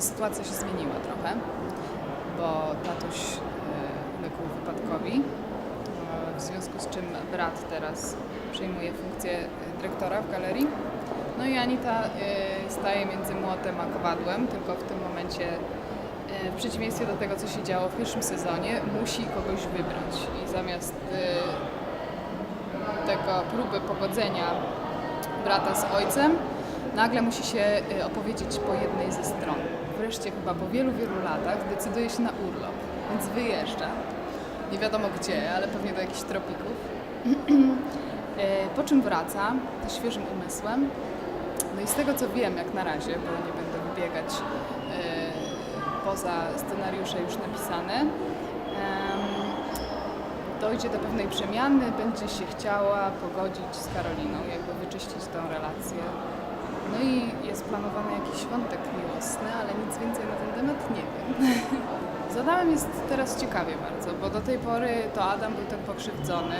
sytuacja się zmieniła trochę, bo tatuś e, uległ wypadkowi, w związku z czym brat teraz przejmuje funkcję dyrektora w galerii. No i Anita e, staje między młotem a kowadłem, tylko w tym momencie e, w przeciwieństwie do tego, co się działo w pierwszym sezonie, musi kogoś wybrać i zamiast tego próby pogodzenia brata z ojcem, nagle musi się y, opowiedzieć po jednej ze stron. Wreszcie chyba po wielu, wielu latach decyduje się na urlop, więc wyjeżdża. Nie wiadomo gdzie, ale pewnie do jakichś tropików. Y, po czym wraca ze świeżym umysłem. No i z tego co wiem, jak na razie, bo nie będę wybiegać y, poza scenariusze już napisane, dojdzie do pewnej przemiany, będzie się chciała pogodzić z Karoliną, jakby wyczyścić tą relację. No i jest planowany jakiś wątek miłosny, ale nic więcej na ten temat nie wiem. Z Adamem jest teraz ciekawie bardzo, bo do tej pory to Adam był ten pokrzywdzony,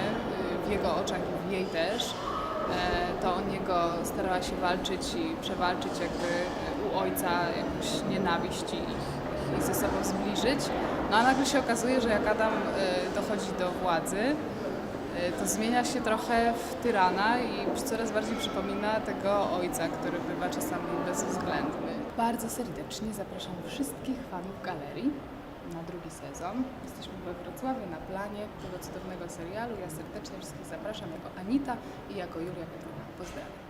y, w jego oczach i w jej też. E, To o niego starała się walczyć i przewalczyć jakby u ojca jakąś nienawiść i ich ze sobą zbliżyć. No a nagle się okazuje, że jak Adam y, dochodzi do władzy, y, to zmienia się trochę w tyrana i coraz bardziej przypomina tego ojca, który bywa czasami bezwzględny. Bardzo serdecznie zapraszam wszystkich fanów galerii na drugi sezon. Jesteśmy we Wrocławiu na planie tego cudownego serialu. Ja serdecznie wszystkich zapraszam jako Anita i jako Julia Petrucha. Pozdrawiam.